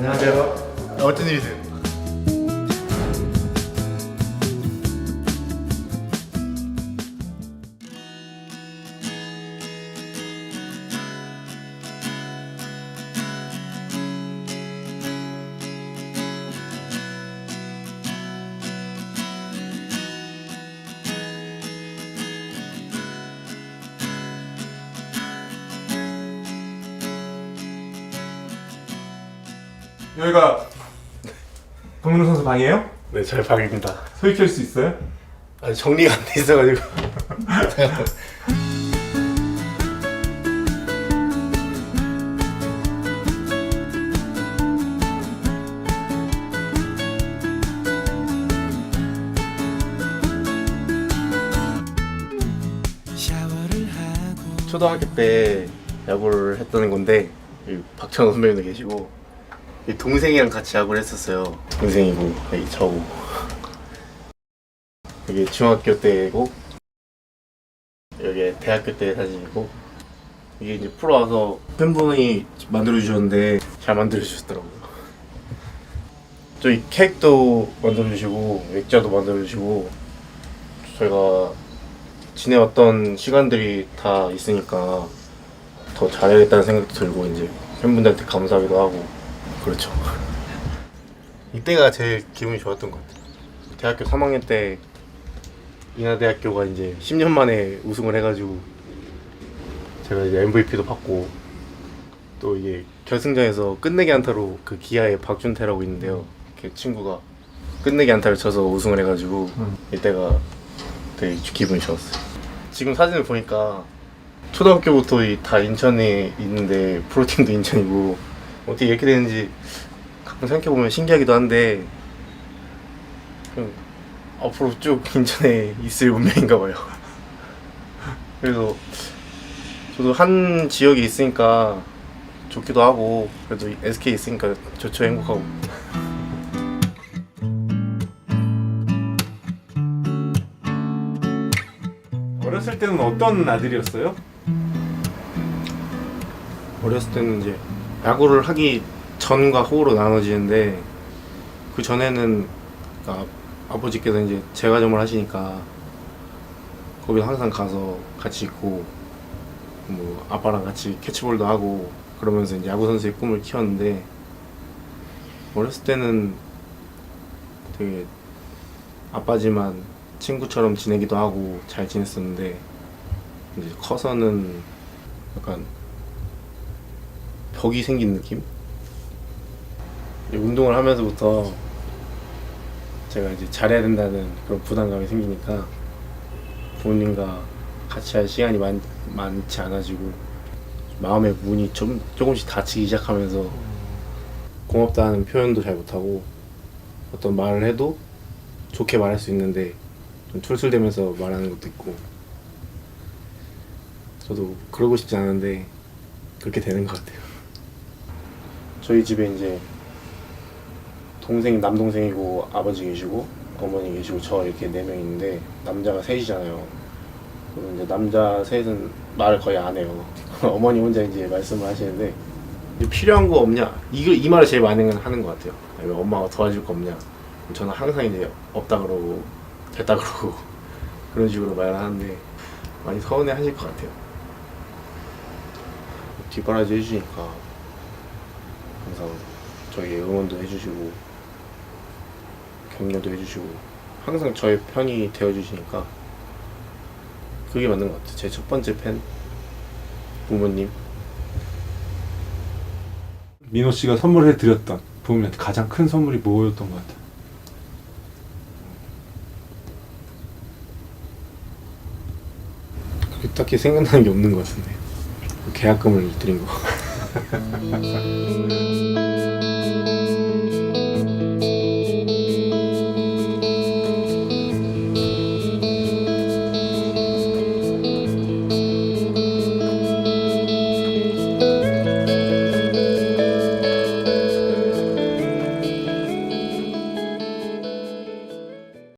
안녕하세요. 어떤 일이세요? 여기가 박민호 선수 방이에요? 네, 잘 방입니다. 소리 켤수 있어요? 아니 정리가 안 돼 있어가지고. 초등학교 때 야구를 했던 건데 여기 박찬호 선배님도 계시고 이 동생이랑 같이 야구를 했었어요. 동생이고 여기 저고 여기 중학교 때고 여기 대학교 때 사진이고 이게 이제 프로 와서 팬분이 만들어 주셨는데 잘 만들어 주셨더라고요. 저희 케이크도 만들어 주시고 액자도 만들어 주시고 저희가 지내왔던 시간들이 다 있으니까 더 잘해야겠다는 생각도 들고 이제 팬분들한테 감사하기도 하고 그렇죠. 이때가 제일 기분이 좋았던 것 같아요. 대학교 3학년 때 인하대학교가 이제 10년 만에 우승을 해가지고 제가 이제 MVP도 받고 또 이게 결승전에서 끝내기 안타로 그 기아의 박준태라고 있는데요. 그 친구가 끝내기 안타를 쳐서 우승을 해가지고 음. 이때가 되게 기분이 좋았어요. 지금 사진을 보니까 초등학교부터 이- 다 인천에 있는데 프로팀도 인천이고 어떻게 이렇게 되는지 가끔 생각해보면 신기하기도 한데 앞으로 쭉 인천에 있을 운명인가 봐요. 그래서 저도 한 지역에 있으니까 좋기도 하고 그래도 SK 에 있으니까 좋죠 행복하고 어렸을 때는 어떤 아들이었어요? 어렸을 때는 이제 야구를 하기 전과 후로 나눠지는데 그 전에는 그러니까 아버지께서 이제 재가정을 하시니까 거기 항상 가서 같이 있고 뭐 아빠랑 같이 캐치볼도 하고 그러면서 이제 야구 선수의 꿈을 키웠는데 어렸을 때는 되게 아빠지만 친구처럼 지내기도 하고 잘 지냈었는데 이제 커서는 약간 벽이 생긴 느낌? 운동을 하면서부터 제가 이제 잘해야 된다는 그런 부담감이 생기니까 부모님과 같이 할 시간이 많, 많지 않아지고 마음의 문이 좀 조금씩 닫히기 시작하면서 고맙다는 표현도 잘 못하고 어떤 말을 해도 좋게 말할 수 있는데 좀 툴툴대면서 말하는 것도 있고 저도 그러고 싶지 않은데 그렇게 되는 것 같아요. 저희 집에 이제 동생 남동생이고 아버지 계시고 어머니 계시고 저 이렇게 네 명 있는데 남자가 셋이잖아요. 그럼 이제 남자 셋은 말을 거의 안 해요. 어머니 혼자 이제 말씀을 하시는데 필요한 거 없냐? 이걸 이 말을 제일 많이 하는 것 같아요. 아니면 엄마가 도와줄 거 없냐? 저는 항상 이제 없다 그러고 됐다 그러고 그런 식으로 말을 하는데 많이 서운해 하실 것 같아요. 뒷바라지 해주시니까 항상 저희 응원도 해주시고 격려도 해주시고 항상 저의 편이 되어주시니까 그게 맞는 것 같아요. 제 첫 번째 팬 부모님 민호 씨가 선물해 드렸던 부모님한테 가장 큰 선물이 뭐였던 것 같아요? 딱히 생각나는 게 없는 것 같은데 계약금을 드린 거. ハハハハ。